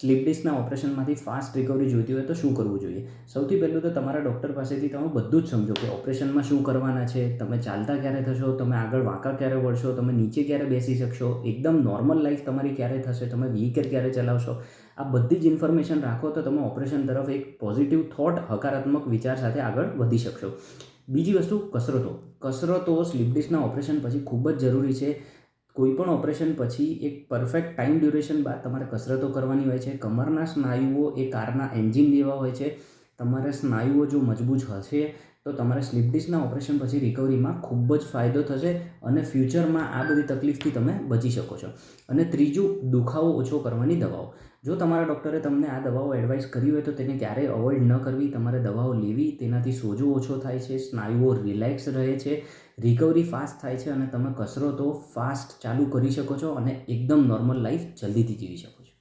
Slip ડિસ્કના ઓપરેશનમાંથી fast recovery જોઈતી હોય તો શું કરવું જોઈએ? સૌથી પહેલું તો તમારા ડૉક્ટર પાસેથી તમે બધું જ સમજો કે ઓપરેશનમાં શું કરવાના છે, તમે ચાલતા ક્યારે થશો, તમે આગળ વાંકા ક્યારે વળશો, તમે નીચે ક્યારે બેસી શકશો, એકદમ નોર્મલ લાઈફ તમારી ક્યારે થશે, તમે વ્હીકલ ક્યારે ચલાવશો? આ બધી જ ઇન્ફોર્મેશન રાખો તો તમે ઓપરેશન તરફ એક પોઝિટિવ થોટ હકારાત્મક વિચાર સાથે આગળ વધી શકશો. બીજી વસ્તુ, કસરતો. કસરતો સ્લીપ ડિસ્કના ઓપરેશન પછી ખૂબ જ જરૂરી છે. કોઈ પણ ઓપરેશન પછી એક પરફેક્ટ ટાઈમ ડ્યુરેશન બાદ તમારે કસરતો કરવાની હોય છે. કમરના સ્નાયુઓ એ કારના એન્જિન જેવા હોય છે. તમારે સ્નાયુઓ જો મજબૂત હશે, તો તમારે સ્લીપ ડિસ્કના ઓપરેશન પછી રિકવરીમાં ખૂબ જ ફાયદો થશે અને ફ્યુચરમાં આ બધી તકલીફથી તમે બચી શકો છો. અને ત્રીજું, દુખાવો ઓછો કરવાની દવાઓ. જો તમારા ડૉક્ટરે તમને આ દવાઓ એડવાઇસ કરી હોય તો તેને ક્યારેય અવોઇડ ન કરવી. તમારે દવાઓ લેવી, તેનાથી સોજો ઓછો થાય છે, સ્નાયુઓ રિલેક્સ રહે છે રિકવરી ફાસ્ટ થાય છે અને તમે કસરતો ફાસ્ટ ચાલુ કરી શકો છો અને એકદમ નોર્મલ લાઈફ જલ્દીથી જીવી શકો છો.